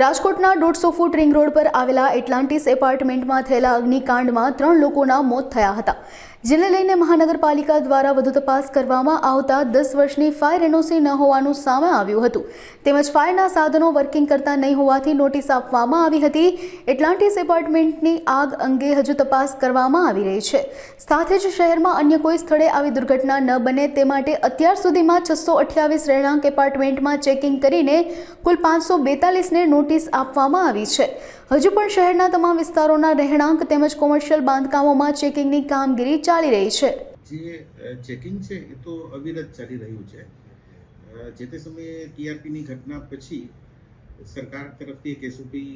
રાજકોટના દોઢસો foot ring road પર આવેલા એટલાન્ટિસ એપાર્ટમેન્ટમાં થયેલા અગ્નિકાંડમાં ત્રણ લોકોના મોત થયા હતા. જેને લઈને મહાનગરપાલિકા દ્વારા વધુ તપાસ કરવામાં આવતા દસ વર્ષની ફાયર એનઓસી ન હોવાનું સામે આવ્યું હતું. તેમજ ફાયરના સાધનો વર્કિંગ કરતા નહીં હોવાથી નોટિસ આપવામાં આવી હતી. એટલાન્ટિસ એપાર્ટમેન્ટની આગ અંગે હજુ તપાસ કરવામાં આવી રહી છે. સાથે જ શહેરમાં અન્ય કોઈ સ્થળે આવી દુર્ઘટના ન બને તે માટે અત્યાર સુધીમાં છસો અઠ્યાવીસ રહેણાંક એપાર્ટમેન્ટમાં ચેકિંગ કરીને કુલ પાંચસો બેતાલીસને નોટિસ આપવામાં આવી છે. હજુ પણ શહેરના તમામ વિસ્તારોના રહેણાંક તેમજ કોમર્શિયલ બાંધકામોમાં ચેકિંગની કામગીરી ચાલી રહી છે. જે ચેકિંગ છે એ તો અવિરત ચાલી રહ્યું છે. જે તે સમયે ટીઆરપીની ઘટના પછી સરકાર તરફથી એક એસઓપી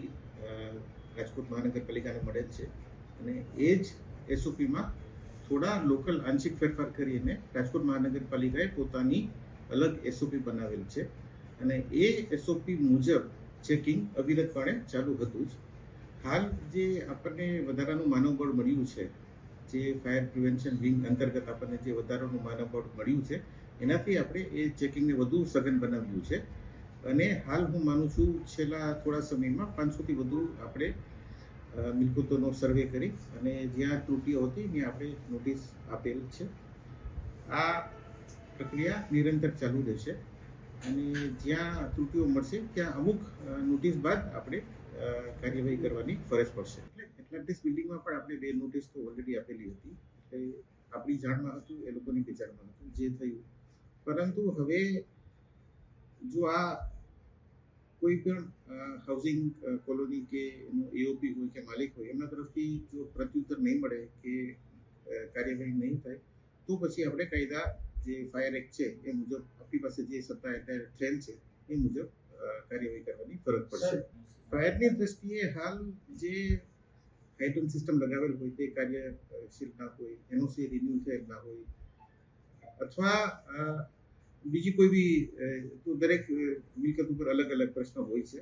રાજકોટ મહાનગરપાલિકાને મળેલ છે. અને એ જ એસઓપીમાં થોડા લોકલ આંશિક ફેરફાર કરીને રાજકોટ મહાનગરપાલિકાએ પોતાની અલગ એસઓપી બનાવેલ છે. અને એ એસઓપી મુજબ ચેકિંગ અવિરતપણે ચાલુ હતું જ. હાલ જે આપણને વધારાનું માનવબળ મળ્યું છે, જે ફાયર પ્રિવેન્શન વિંગ અંતર્ગત આપણને જે વધારાનું માનવબળ મળ્યું છે, એનાથી આપણે એ ચેકિંગને વધુ સઘન બનાવ્યું છે. અને હાલ હું માનું છું છેલ્લા થોડા સમયમાં પાંચસોથી વધુ આપણે મિલકતોનો સર્વે કરી અને જ્યાં ત્રુટીઓ હતી ત્યાં આપણે નોટિસ આપેલ છે. આ પ્રક્રિયા નિરંતર ચાલુ રહેશે. અને જ્યાં ત્રુટીઓ મળશે, ત્યાં અમુક નોટિસ બાદ આપણે કાર્યવાહી કરવાની ફરજ પડશે. એટલે એટલાન્ટિસ બિલ્ડિંગમાં પણ આપણે બે નોટિસ તો ઓલરેડી આપેલી હતી. એટલે આપણી જાણમાં હતું, એ લોકોની વિચારમાં હતું, જે થયું. પરંતુ હવે જો આ કોઈ પણ હાઉસિંગ કોલોની કે એનો એઓપી હોય કે માલિક હોય, એમના તરફથી જો પ્રત્યુત્તર નહીં મળે કે કાર્યવાહી નહીં થાય, તો પછી આપણે કાયદા જે ફાયર એક્ટ છે એ મુજબ આપણી પાસે જે સત્તા અત્યારે થયેલ છે એ મુજબ કાર્યવાહી કરવાની ફરજ પડશે. ફાયરની દ્રષ્ટિએ હાલ જે હાઇડ્રોન સિસ્ટમ લગાવેલ હોય તે કાર્યશીલ ના હોય એનઓસી રિન્યુ થયેલ ના હોય અથવા બીજી કોઈ બી તો દરેક મિલકત ઉપર અલગ અલગ પ્રશ્ન હોય છે.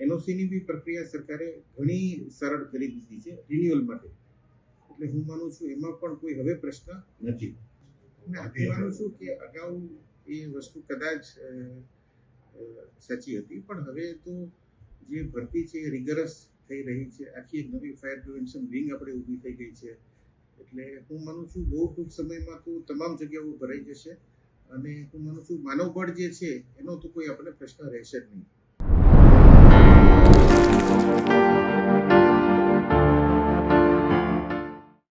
એનઓસીની બી પ્રક્રિયા સરકારે ઘણી સરળ કરી દીધી છે રિન્યુઅલ માટે. એટલે હું માનું છું એમાં પણ કોઈ હવે પ્રશ્ન નથી. હું માનું છું કે અગાઉ એ વસ્તુ કદાચ સાચી હતી પણ હવે તો જે ભરતી છે એ રિગરસ થઈ રહી છે. આખી એક નવી ફાયર પ્રિવેન્શન વિંગ આપણે ઊભી થઈ ગઈ છે. એટલે હું માનું છું બહુ ટૂંક સમયમાં તો તમામ જગ્યાઓ ભરાઈ જશે અને હું માનું છું માનવબળ જે છે એનો તો કોઈ આપણે પ્રશ્ન રહેશે જ નહીં.